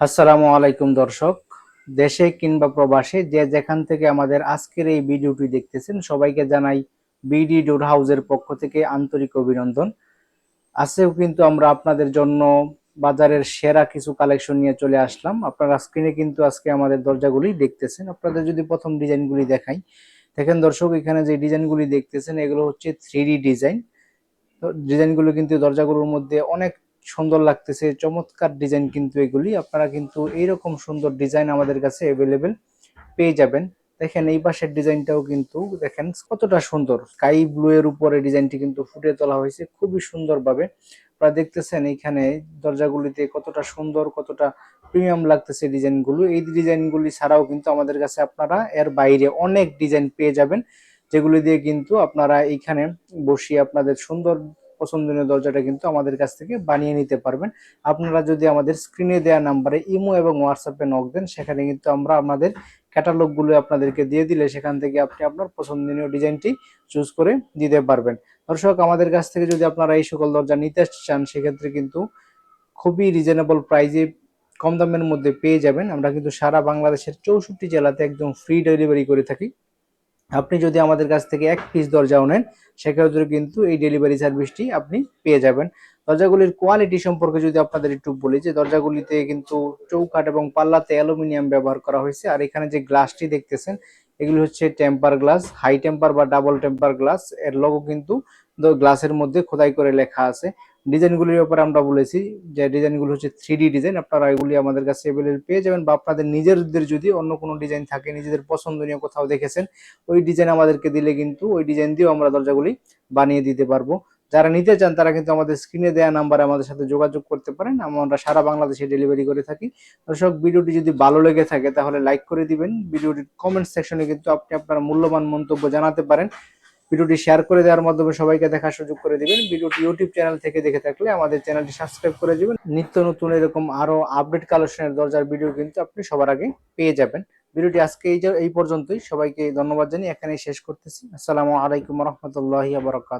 আসসালামু আলাইকুম দর্শক। দেশে কিংবা প্রবাসে যে যেখান থেকে আমাদের আজকের এই ভিডিওটি দেখতেছেন, সবাইকে জানাই বিডি ডোর হাউসের পক্ষ থেকে আন্তরিক অভিনন্দন। আজকেও কিন্তু আমরা আপনাদের জন্য বাজারের সেরা কিছু কালেকশন নিয়ে চলে আসলাম। আপনারা স্ক্রিনে কিন্তু আজকে আমাদের দরজাগুলি দেখতেছেন। আপনাদের যদি প্রথম ডিজাইনগুলি দেখাই, দেখেন দর্শক, এখানে যে ডিজাইনগুলি দেখতেছেন, এগুলো হচ্ছে থ্রি ডিজাইন ডিজাইনগুলো কিন্তু দরজাগুলোর মধ্যে অনেক সুন্দর লাগতেছে, চমৎকার ডিজাইন কিন্তু এগুলি। আপনারা কিন্তু এইরকম সুন্দর ডিজাইন আমাদের কাছে অ্যাভেলেবেল পেয়ে যাবেন। দেখেন এই পাশের ডিজাইনটাও কিন্তু, দেখেন কতটা সুন্দর। স্কাই ব্লু এর উপরে ডিজাইনটি কিন্তু ফুটে তোলা হয়েছে খুবই সুন্দরভাবে। আপনারা দেখতেছেন এইখানে দরজাগুলিতে কতটা সুন্দর, কতটা প্রিমিয়াম লাগতেছে ডিজাইনগুলো এই ডিজাইনগুলি ছাড়াও কিন্তু আমাদের কাছে আপনারা এর বাইরে অনেক ডিজাইন পেয়ে যাবেন, যেগুলি দিয়ে কিন্তু আপনারা এইখানে বসিয়ে আপনাদের সুন্দর পছন্দনীয় দরজাটা কিন্তু আমাদের কাছ থেকে বানিয়ে নিতে পারবেন। আপনারা যদি আমাদের স্ক্রিনে দেওয়া নাম্বারে ইমো এবং হোয়াটসঅ্যাপে নক দেন, সেখানে কিন্তু আমরা আমাদের ক্যাটালগুলো আপনাদেরকে দিয়ে দিলে সেখান থেকে আপনি আপনার পছন্দনীয় ডিজাইনটি চুজ করে দিতে পারবেন। দর্শক, আমাদের কাছ থেকে যদি আপনারা এই সকল দরজা নিতে চান, সেক্ষেত্রে কিন্তু খুবই রিজনেবল প্রাইজে কম দামের মধ্যে পেয়ে যাবেন। আমরা কিন্তু সারা বাংলাদেশের চৌষট্টি জেলাতে একদম ফ্রি ডেলিভারি করে থাকি। আপনি যদি আমাদের কাছ থেকে এক পিস দরজাও নেন, সেক্ষেত্রে কিন্তু এই ডেলিভারি সার্ভিসটি আপনি পেয়ে যাবেন। দরজাগুলির কোয়ালিটি সম্পর্কে যদি আপনাদের একটু বলি, যে দরজাগুলিতে কিন্তু চৌকাঠ এবং পাল্লাতে অ্যালুমিনিয়াম ব্যবহার করা হয়েছে। আর এখানে যে গ্লাসটি দেখতেছেন, এগুলি হচ্ছে টেম্পার গ্লাস হাই টেম্পার বা ডাবল টেম্পার গ্লাস এর লোগো কিন্তু গ্লাসের মধ্যে খোদাই করে লেখা আছে। ডিজাইনগুলির ব্যাপারে আমরা বলেছি যে ডিজাইনগুলো হচ্ছে থ্রি ডিজাইন। আপনারা এগুলি আমাদের কাছে অ্যাভেলেবল পেয়ে যাবেন বা আপনাদের নিজেদের যদি অন্য কোনো ডিজাইন থাকে, নিজেদের পছন্দনীয় কোথাও দেখেছেন, ওই ডিজাইন আমাদেরকে দিলে কিন্তু ওই ডিজাইন দিয়েও আমরা দরজাগুলি বানিয়ে দিতে পারব। যারা নিতে চান, তারা কিন্তু আমাদের স্ক্রিনে দেওয়া নাম্বারে আমাদের সাথে যোগাযোগ করতে পারেন। আমরা সারা বাংলাদেশে ডেলিভারি করে থাকি। দর্শক, ভিডিওটি যদি ভালো লেগে থাকে, তাহলে লাইক করে দিবেন। ভিডিওটির কমেন্ট সেকশনে কিন্তু আপনি আপনার মূল্যবান মন্তব্য জানাতে পারেন। ভিডিওটি শেয়ার করে দেওয়ার মাধ্যমে সবাইকে দেখার সুযোগ করে দিবেন। ভিডিওটি ইউটিউব চ্যানেল থেকে দেখে থাকলে আমাদের চ্যানেলটি সাবস্ক্রাইব করে দেবেন। নিত্য নতুন এরকম আরও আপডেট কালেকশনের দরজার ভিডিও কিন্তু আপনি সবার আগে পেয়ে যাবেন। ভিডিওটি আজকে এই এই পর্যন্তই। সবাইকে ধন্যবাদ জানিয়ে এখানেই শেষ করতেছি। আসসালামু আলাইকুম রহমতুল্লাহ বারাকাত